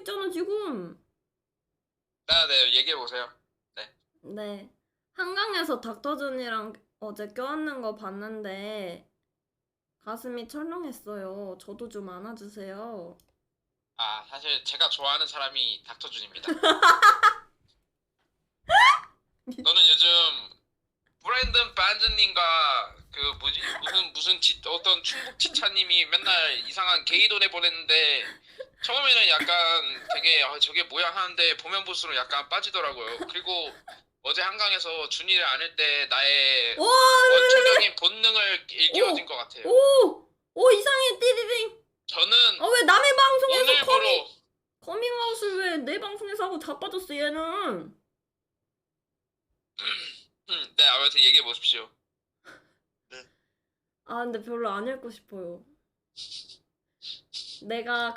있잖아 지금. 네, 네, 얘기해 보세요. 네. 한강에서 닥터준이랑 어제 껴안는 거 봤는데 가슴이 철렁했어요. 저도 좀 안아주세요. 아, 사실 제가 좋아하는 사람이 닥터 준입니다. 저는 반즈님과 그 뭐지 무슨 무슨 지, 어떤 충북 지차님이 맨날 이상한 게이돈에 보냈는데 처음에는 약간 되게 아, 저게 뭐야 하는데 보면 볼수록 약간 빠지더라고요. 그리고 어제 한강에서 준이를 안을 때 나의 와, 원초적인 본능을 일깨워진 것 같아요. 오! 오 이상해 띠리링. 저는 아왜 남의 방송에서 커밍 오늘부로 커밍아웃을 왜 내 방송에서 하고 자빠졌어 얘는. 음, 네 아무튼 얘기해 보십시오. 아 근데 별로 안 읽고 싶어요. 내가